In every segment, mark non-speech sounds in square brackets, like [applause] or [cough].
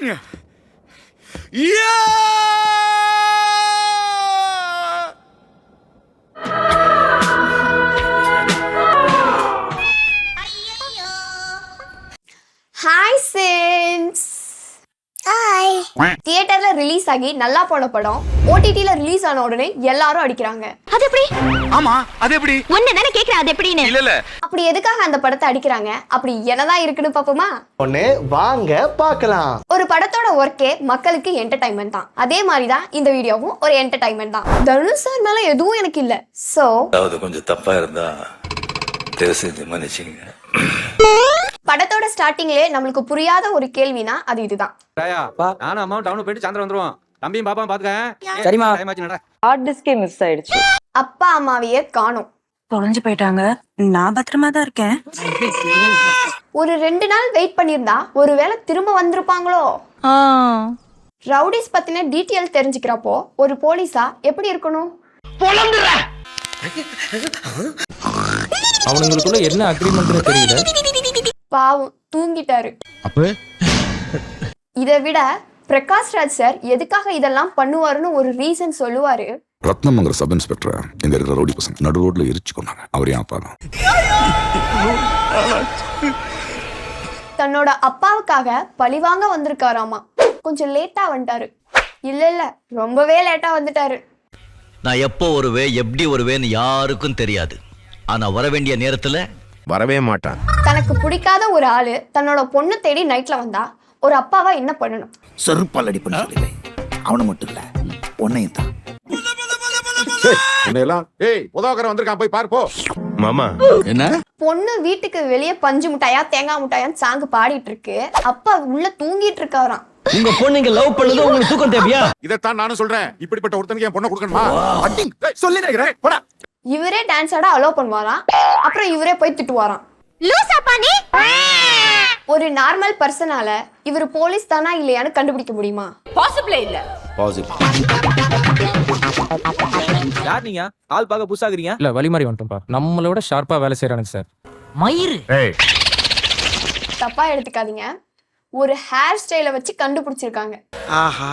Yeah. Yeah! Hi, Sims. தியேட்டர்ல release ஆகி நல்லா போன படம் ஓடிடில ரிலீஸ் ஆன உடனே எல்லாரும் அடிக்கிறாங்க. அது எப்படி? ஆமா அது எப்படி? ஒன்னு தானே கேக்குறேன் அது எப்படின்னு. இல்ல இல்ல. அப்படி எதுக்காக அந்த படத்தை அடிக்கிறாங்க? அப்படி என்னதான் இருக்குன்னு பாப்போமா ஒண்ணு வாங்க பார்க்கலாம். ஒரு படத்தோட ஒர்க்கே மக்களுக்கு என்டர்டைன்மெண்ட் தான். அதே மாதிரி தான் இந்த வீடியோவும் ஒரு என்டர்டைன்மெண்ட் தான். தனுஷ் சார் மேல எதுவும் எனக்கு இல்ல. சோ அதாவது கொஞ்சம் தப்பா இருந்தா தயவு செஞ்சு மன்னிச்சுங்க படத்தோட ஸ்டார்டிங்லயே நம்மளுக்கு புரியாத ஒரு கேள்வினா அது இதுதான். நானும் அம்மாவும் டவுன் போயிட்டு சாயந்தரம் வந்துருவோம். தம்பியும் பாப்பா பாத்துக்க சரிம்மா. டைம் ஆச்சு நடா. ஹார்ட் டிஸ்கே மிஸ் ஆயிடுச்சு. அப்பா அம்மாவையே காணோம். தொலைஞ்சு போயிட்டாங்க. நான் பத்திரமா தான் இருக்கேன். ஒரு ரெண்டு நாள் வெயிட் பண்ணியிருந்தா ஒருவேளை திரும்ப வந்திருப்பாங்களோ? ரவுடிஸ் பத்தின டீட்டெயில் தெரிஞ்சுக்கிறப்போ ஒரு போலீஸா எப்படி இருக்கணும்? அவனுங்களுக்குள்ள என்ன அக்ரிமெண்ட்னு தெரியல. பாவம் தூங்கிட்டாரு. இதை விட பிரகாஷ் ராஜ் சார் எதுக்காக இதெல்லாம் பண்ணுவாருன்னு ஒரு ரீசன் சொல்லுவாரு. ரத்னமங்கல சப் இன்ஸ்பெக்டர் இங்க இருக்கிற ரவுடி பசங்க நடு ரோட்ல எரிச்சு கொண்டாங்க. அவர் ஏன் அப்பா தான்? தன்னோட அப்பாவுக்காக பழிவாங்க வந்திருக்காராமா. கொஞ்சம் லேட்டா வந்துட்டாரு. இல்ல இல்ல ரொம்பவே லேட்டா வந்துட்டாரு. நான் எப்போ வருவேன் எப்படி வருவேன்னு யாருக்கும் தெரியாது. ஆனா வர வேண்டிய நேரத்துல வரவே மாட்டான். தனக்கு பிடிக்காத ஒரு ஆளு தன்னோட பொண்ணு தேடி நைட்ல வந்தா ஒரு அப்பாவா என்ன பண்ணணும்? செருப்பால் சொல்லுவேன் அவனை மட்டும் இல்ல உன்னையும் தான். உன்னையெல்லாம் ஏய் உதவக்கரை வந்திருக்கான் போய் பாரு போ. மாமா. பொண்ணு வீட்டுக்கு வெளியே பஞ்சு முட்டாயா தேங்காய் முட்டாயான்னு சாங்கு பாடிட்டு இருக்கு. அப்பா உள்ள தூங்கிட்டு இருக்காராம் உங்க பொண்ணுங்க லவ் பண்ணது உங்களுக்கு தூக்கம் தேவையா? இதைத்தான் நானும் சொல்றேன். இப்படிப்பட்ட ஒருத்தனுக்கு என் பொண்ணை கொடுக்கணுமா? சொல்லி நினைக்கிறேன் போடா. இவரே டான்ஸ் ஆட அலோவ் பண்ணுவாராம். அப்புறம் இவரே போய் திட்டுவாராம். லூசாப்பா நீ? ஒரு நார்மல் பர்சனால இவர் போலீஸ் தானா இல்லையான்னு கண்டுபிடிக்க முடியுமா? யார் நீங்க? ஆள் பார்க்க புதுசாகிறீங்க இல்ல வழி மாதிரி வந்துட்டோம்ப்பா. நம்மளோட ஷார்ப்பா வேலை செய்யறானுங்க சார். மயிறு. தப்பா எடுத்துக்காதீங்க. ஒரு ஹேர் ஸ்டைலை வச்சு கண்டுபிடிச்சிருக்காங்க. ஆஹா.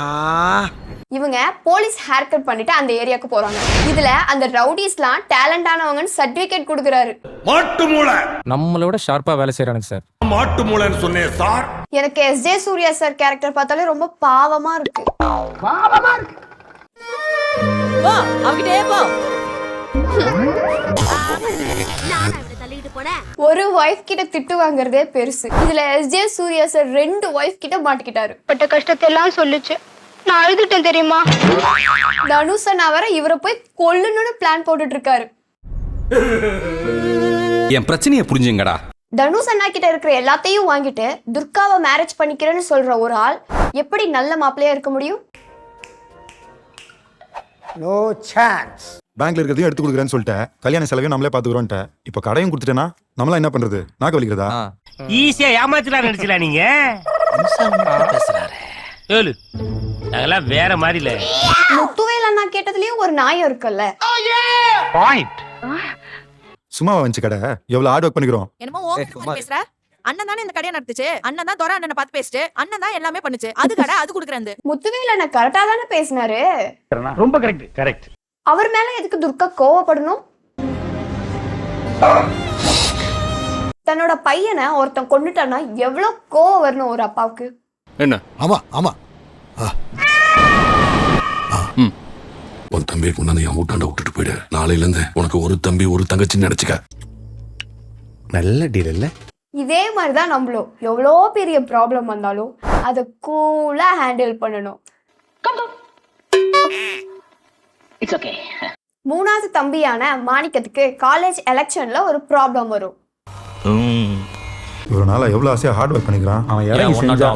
இவங்க போலீஸ் ஹேர் கட் பண்ணிட்டு அந்த ஏரியாக்கு போறாங்க. இதுல அந்த ரவுடிஸ்லாம் டேலண்ட் ஆனவங்கன்னு சர்டிபிகேட் கொடுக்குறாரு. மாட்டு மூளை. நம்மளோட ஷார்ப்பா வேலை செய்யறானுங்க சார். மாட்டு மூளைன்னு சொன்னேன் சார். எனக்கு S J Suriya sir character பார்த்தாலே ரொம்ப பாவமா இருக்கு. போ அவகிட்டே போ போனேன் ஒரு ஒய்ஃப் கிட்ட திட்டு வாங்குறதே பெருசு. இதுல எஸ் ஜே சூர்யா சார் ரெண்டு ஒய்ஃப் கிட்ட மாட்டிக்கிட்டாரு. பட்ட கஷ்டத்தை எல்லாம் சொல்லுச்சு. நான் அழுதுட்டேன் தெரியுமா? தனுஷன் அவரை இவரை போய் கொல்லணும்னு பிளான் போட்டுட்டு இருக்காரு என் பிரச்சனையை புரிஞ்சுங்கடா. தனுஷ் அண்ணா கிட்ட இருக்கிற எல்லாத்தையும் வாங்கிட்டு துர்காவை மேரேஜ் பண்ணிக்கிறேன்னு சொல்ற ஒரு ஆள் எப்படி நல்ல மாப்பிள்ளையா இருக்க முடியும்? நோ சான்ஸ் பேங்க்ல இருக்கிறதையும் எடுத்து கொடுக்குறேன்னு சொல்லிட்டேன். கல்யாண செலவையும் நம்மளே பாத்துக்கிறோன்ட்ட இப்ப கடையும் கொடுத்துட்டேனா நம்மளா என்ன பண்றது? நாக்கு வலிக்கிறதா ஈஸியா ஏமாத்தலாம் நினைச்சல நீங்க? ஏழு நாங்கெல்லாம் வேற மாதிரி இல்ல முத்துவேல் அண்ணா கேட்டதுலயும் ஒரு நியாயம் இருக்குல்ல. பாயிண்ட் சும்மா வந்துச்சு கடை? எவ்வளவு ஹார்ட் ஒர்க் பண்ணிக்கிறோம். என்னமோ ஏய், ஓ சும்மா. பேசுற? அண்ணன் தானே இந்த கடையை நடத்துச்சு? அண்ணன் தான் துரை அண்ணனை பார்த்து பேசிட்டு அண்ணன் தான் எல்லாமே பண்ணுச்சு. அது கடை அது குடுக்குறது முத்துவேல் அண்ணா கரெக்டா தானே பேசினாரு? ரொம்ப கரெக்ட் கரெக்ட் அவர் மேல எதுக்கு துர்கா கோவப்படணும்? தன்னோட பையனை ஒருத்தன் கொண்டுட்டான்னா எவ்வளவு கோவம் வரணும் ஒரு அப்பாவுக்கு? ஆமா ஆமா. உன் தம்பியை கொண்டாந்து என் வீட்டாண்ட விட்டுட்டு போயிடு. நாளையில இருந்து உனக்கு ஒரு தம்பி ஒரு தங்கச்சின்னு நினைச்சுக்க. நல்ல டீல் இல்ல? இதே மாதிரி தான் நம்மளும். எவ்வளோ பெரிய ப்ராப்ளம் வந்தாலும் அதை கூலாக ஹேண்டில் பண்ணணும். மூணாவது தம்பியான மாணிக்கத்துக்கு காலேஜ் எலெக்ஷன்ல ஒரு ப்ராப்ளம் வரும். ஒரு நாளா எவ்வளவு ஆசையா ஹார்ட் ஒர்க் பண்ணிக்கிறான்? அவன் இறங்கி செஞ்சா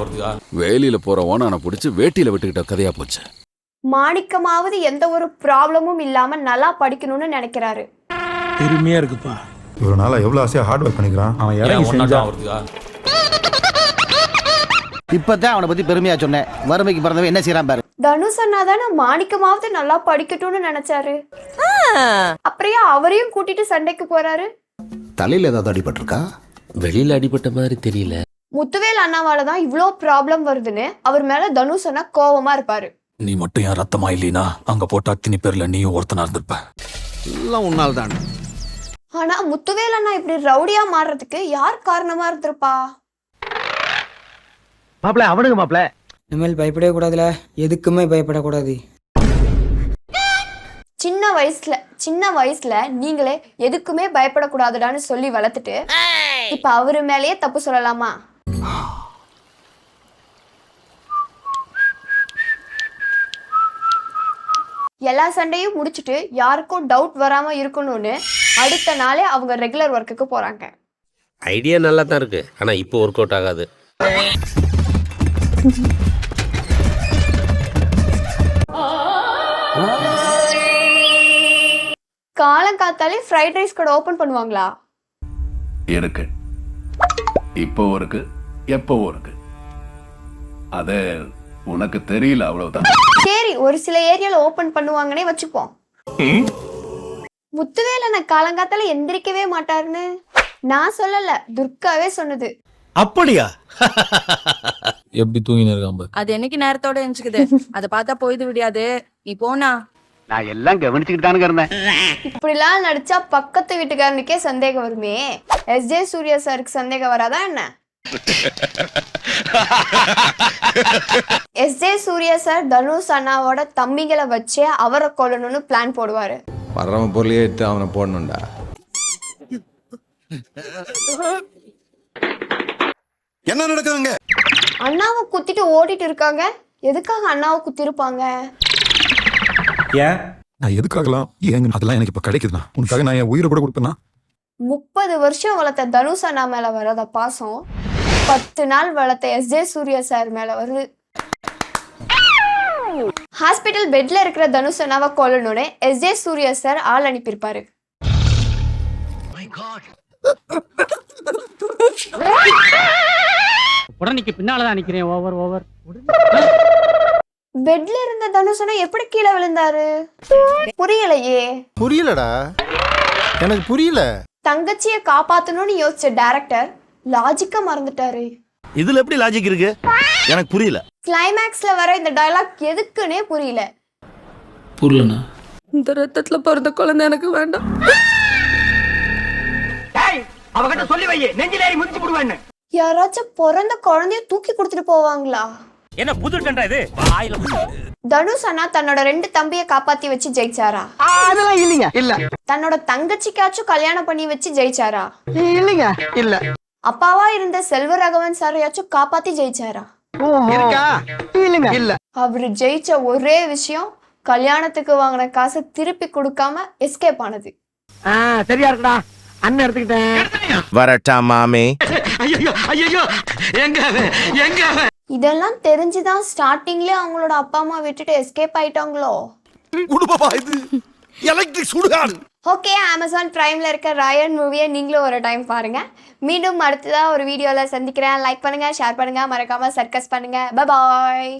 வேலியில போற ஓனான புடிச்சு வேட்டியில விட்டுக்கிட்ட கதையா போச்சு. மாணிக்கமாவது எந்த ஒரு ப்ராப்ளமும் இல்லாம நல்லா படிக்கணும்னு நினைக்கிறாரு. பெருமையா இருக்குப்பா. ஒரு நாளா எவ்வளவு ஆசையா ஹார்ட் ஒர்க் பண்ணிக்கிறான்? அவன் இறங்கி செஞ்சா இப்பதான் அவனை பத்தி பெருமையா சொன்னேன். வறுமைக்கு பிறந்தவன் என்ன செய்யறான் பாரு. தனுஷ் அண்ணா தானே மாணிக்கமாவது நல்லா படிக்கட்டும்னு நினைச்சாரு. அப்புறம் ஏன் அவரையும் கூட்டிட்டு சண்டைக்கு போறாரு? தலையில ஏதாவது அடிபட்டிருக்கா? வெளியில அடிபட்ட மாதிரி தெரியல. முத்துவேல் அண்ணாவால தான் இவ்வளோ ப்ராப்ளம் வருதுன்னு அவர் மேல தனுஷ் அண்ணா கோவமா இருப்பாரு. நீ மட்டும் என் ரத்தமா இல்லைனா அங்க போட்ட அத்தினி பேர்ல நீயும் ஒருத்தனா இருந்திருப்ப. எல்லாம் உன்னால் தான் ஆனா முத்துவேல் அண்ணா இப்படி ரவுடியா மாறுறதுக்கு யார் காரணமா இருந்திருப்பா? மாப்பிள அவனுங்க மாப்பிள. இனிமேல் பயப்படவே கூடாதுல. எதுக்குமே பயப்படக்கூடாது. சின்ன வயசுல சின்ன வயசுல நீங்களே எதுக்குமே பயப்படக்கூடாதுடான்னு சொல்லி வளர்த்துட்டு இப்ப அவரு மேலேயே தப்பு சொல்லலாமா? எல்லா சண்டையும் முடிச்சுட்டு யாருக்கும் டவுட் வராம இருக்கணும்னு அடுத்த நாளே அவங்க ரெகுலர் ஒர்க்குக்கு போறாங்க. ஐடியா நல்லா தான் இருக்கு. ஆனா இப்போ ஒர்க் அவுட் ஆகாது. காலங்காத்தாலே ஃப்ரைட் ரைஸ் கடை ஓபன் பண்ணுவாங்களா? இருக்கு. இப்போ இருக்கு எப்போ இருக்கு? அது உனக்கு தெரியல அவ்வளவுதான். சரி ஒரு சில ஏரியால ஓபன் பண்ணுவாங்கன்னே வச்சுப்போம் முத்துவேல் அண்ணா காலங்காத்தால எந்திரிக்கவே மாட்டாருன்னு நான் சொல்லல துர்காவே சொன்னது. அப்படியா? எப்படி தூங்கினு இருக்கான் அது என்னைக்கு நேரத்தோட எஞ்சுக்குது அதை பார்த்தா போயிது விடியாது. நீ போனா நான் எல்லாம் கவனிச்சுக்கிட்டு தானுங்க இருந்தேன். இப்படிலாம் நடிச்சா பக்கத்து வீட்டுக்காரனுக்கே சந்தேகம் வருமே? எஸ் ஜே சூர்யா சாருக்கு சந்தேகம் வராதா என்ன? S J Suriya sir Dhanush அண்ணாவோட தம்பிகளை வச்சே அவரை கொல்லணும்னு பிளான் போடுவாரு. வர்றவன் பொருளையே எடுத்து அவனை போடணும்டா. என்ன நடக்குதுங்க? அண்ணாவை குத்திட்டு ஓடிட்டு இருக்காங்க. எதுக்காக அண்ணாவை குத்திருப்பாங்க? ஏன்? நான் எதுக்காகலாம்? ஏங்க அதெல்லாம் எனக்கு இப்ப கிடைக்குதுண்ணா. உனக்காக நான் என் உயிரை கூட கொடுப்பேனா முப்பது வருஷம் வளர்த்த தனுஷ் அண்ணா மேல வராத பாசம். பத்து நாள் வளர்த்த எஸ் ஜே சூர்யா சார் மேல வருது. ஹாஸ்பிட்டல் பெட்ல இருக்கிற தனுஷ் அண்ணாவை கொல்லணும்னு எஸ் ஜே சூர்யா சார் ஆள் அனுப்பியிருப்பாரு. உடனேக்கு பின்னாலதான் நிக்கிறேன். ஓவர் ஓவர் [laughs] பெட்ல இருந்த தனுஷ் அண்ணா எப்படி கீழே விழுந்தாரு? புரியலையே. புரியலடா. எனக்கு புரியல. தங்கச்சியை காப்பாத்தணும்னு யோசிச்ச டைரக்டர் லாஜிக்கா மறந்துட்டாரு. இதுல எப்படி லாஜிக் இருக்கு? எனக்கு புரியல. கிளைமேக்ஸ்ல வர இந்த டயலாக் எதுக்குன்னே புரியல. புரியலண்ணா. இந்த ரத்தத்துல பிறந்த குழந்தை எனக்கு வேண்டாம். அவகிட்ட சொல்லி வை. நெஞ்சில ஏறி முதிச்சு போடுவேன்னு யாராச்சும் பிறந்த குழந்தைய தூக்கி கொடுத்துட்டு போவாங்களா? என்ன புது டண்டா இது? வாயில தனுஷ் அண்ணா தன்னோட ரெண்டு தம்பிய காப்பாத்தி வச்சு ஜெயிச்சாரா? அதெல்லாம் இல்லைங்க. இல்ல. தன்னோட தங்கச்சிக்காச்சும் கல்யாணம் பண்ணி வச்சு ஜெயிச்சாரா? இல்லைங்க. இல்ல. அப்பாவா இருந்த செல்வராகவன் சாரையாச்சும் காப்பாத்தி ஜெயிச்சாரா? இல்லைங்க. இல்ல. அவரு ஜெயிச்ச ஒரே விஷயம் கல்யாணத்துக்கு வாங்கின காசை திருப்பி கொடுக்காம எஸ்கேப் ஆனது. சரியா இருக்குடா. அண்ணன் எடுத்துக்கிட்டேன். வரட்டா மாமே. ஐயோ ஐயோ எங்க எங்க இதெல்லாம் தெரிஞ்சுதான் ஸ்டார்டிங்லயே அவங்களோட அப்பா அம்மா விட்டுட்டு எஸ்கேப் ஆயிட்டாங்களோ? குடும்பமா இது? எலக்ட்ரிக் சுடுகாடு. ஓகே அமேசான் பிரைம்ல இருக்க ராயன் மூவியை நீங்களும் ஒரு டைம் பாருங்க. மீண்டும் அடுத்ததா ஒரு வீடியோல சந்திக்கிறேன். லைக் பண்ணுங்க ஷேர் பண்ணுங்க. மறக்காம சர்க்கஸ் பண்ணுங்க. பாய்